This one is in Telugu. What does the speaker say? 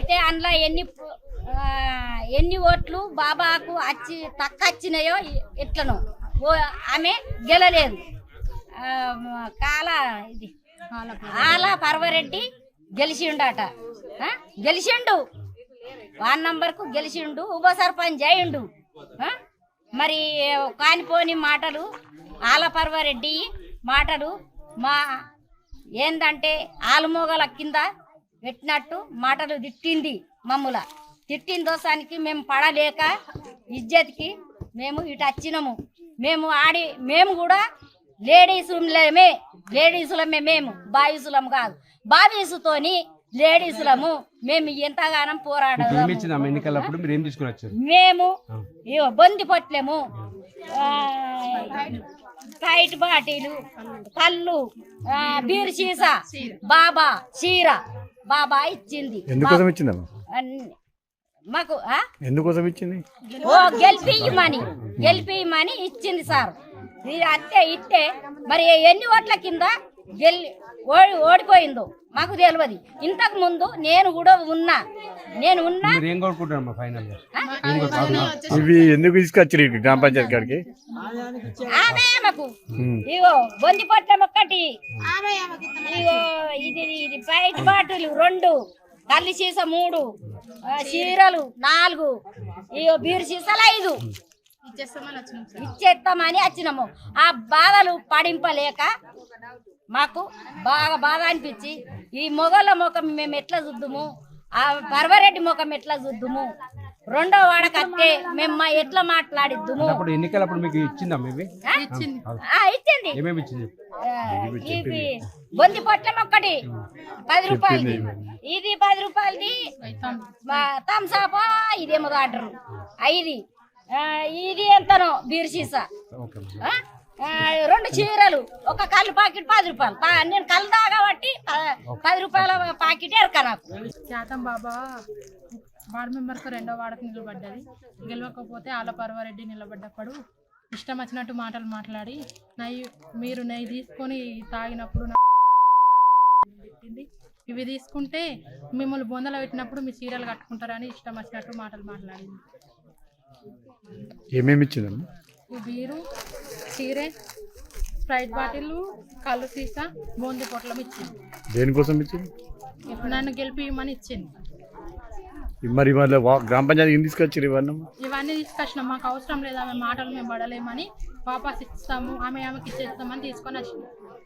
అయితే అందులో ఎన్ని ఎన్ని ఓట్లు బాబాకు వచ్చి తక్కువ వచ్చినాయో ఎట్లనో ఓ ఆమె గెలలేదు. కాల ఇది. ఆల పర్వరెడ్డి గెలిచిండట. అట గెలిచిండు. వాన్ నంబర్కు గెలిచిండు. ఉప సర్పంచ్ అయిండు. మరి కానిపోని మాటలు ఆల పర్వరెడ్డి మాటలు మా ఏందంటే ఆలుమోగల కింద పెట్టినట్టు మాటలు తిట్టింది మమ్ముల. తిట్టిన దోసానికి మేము పడలేక ఇజ్జత్కి మేము ఇటు వచ్చినాము. మేము ఆడి మేము కూడా లేడీసులమే లేడీసులమే మేము బాయ్సులం కాదు. బాబీసుతోని లేడీసులము మేము ఎంతగానం పోరాడదాము ఇచ్చింది అమ్మ ఎన్నికలప్పుడు? మీరు ఏం తీసుకుని వచ్చారు? మేము బొంది పొట్లెము. టైట్ బాటీలు కళ్ళు బీర్ సీసా బాబా చీర బాబా ఇచ్చింది. ఎందుకోసం అన్ని- మాకు? ఎందుకోసం ఇచ్చింది? ఓ గెలిపియమని గెలిపియమని ఇచ్చింది సార్. అత్తే ఇస్తే మరి ఎన్ని ఓట్ల కింద గెలి ఓడి ఓడిపోయిందో మాకు తెలియదు ఇంతకు ముందు నేను కూడా ఉన్నా. నేను ఉన్నా. ఇవి ఎందుకు తీసుకొచ్చారు గ్రామ పంచాయతీ కాడికి? ఆమె. ఇగో బొంది పొట్లం ఒక్కటి. ఇగో ఇది ఇది బయట బాటిల్ రెండు. కల్లి సీస మూడు. ఆ, చీరలు నాలుగు. ఇగో బీరు సీసాలు ఐదు. ఇచ్చేస్తామని వచ్చినాము. ఆ బాధలు పడింపలేక మాకు బాగా బాధ అనిపించి ఈ మొగల ముఖం మేము ఎట్లా చూద్దుము? ఆ పర్వరెడ్డి ముఖం ఎట్లా చూద్దుము? రెండో వాడకత్తే మేము మా ఎట్లా మాట్లాడిద్దుము? అప్పుడు ఎన్నికలప్పుడు మీకు ఆ? ఆ, ఇచ్చింది. ఏమేమి ఇచ్చింది? ఇది బొంది పొట్లం ఒక్కటి. పది రూపాయలది. ఇది పది రూపాయలది. థమ్సాప్ ఇదేమో ఆర్డర్ ఐది. ఇది ఎంతనో బీర్ సీసా ఓకే అమ్మా. ఆ? ఆ, రెండు చీరలు ఒక కళ్ళు ప్యాకెట్ పది రూపాయలు. నేను కళ్ళు తాగబట్టి ప- పది రూపాయల ప్యాకెట్ ఎరక నాకు. శాతం బాబా వార్డు మెంబర్కు రెండో వార్డుకు నిలబడ్డది. గెలవకపోతే ఆల పర్వారెడ్డి నిలబడ్డప్పుడు ఇష్టం వచ్చినట్టు మాటలు మాట్లాడి నెయ్యి మీరు నెయ్యి తీసుకొని తాగినప్పుడు నా పెట్టింది ఇవి తీసుకుంటే మిమ్మల్ని బొందలో పెట్టినప్పుడు మీ చీరలు కట్టుకుంటారని ఇష్టం వచ్చినట్టు మాటలు మాట్లాడింది. ఏమేమి ఇచ్చిందమ్మా? బీరు చీరే స్ప్రైట్ బాటిల్ కళ్ళు సీసా బూంది పొట్లం ఇచ్చింది. దేనికోసం ఇచ్చింది? ఇప్పుడు నన్ను గెలిపియమని ఇచ్చింది. మరి మళ్ళీ గ్రామ పంచాయతీ ఏం తీసుకొచ్చారు ఇవన్నీ? ఇవన్నీ తీసుకొచ్చినాం. మాకు అవసరం లేదు. ఆమె మాటలు మేము పడలేమని వాపస్ ఇస్తాము. ఆమె ఆమెకి ఇచ్చేస్తామని తీసుకొని వచ్చినాం.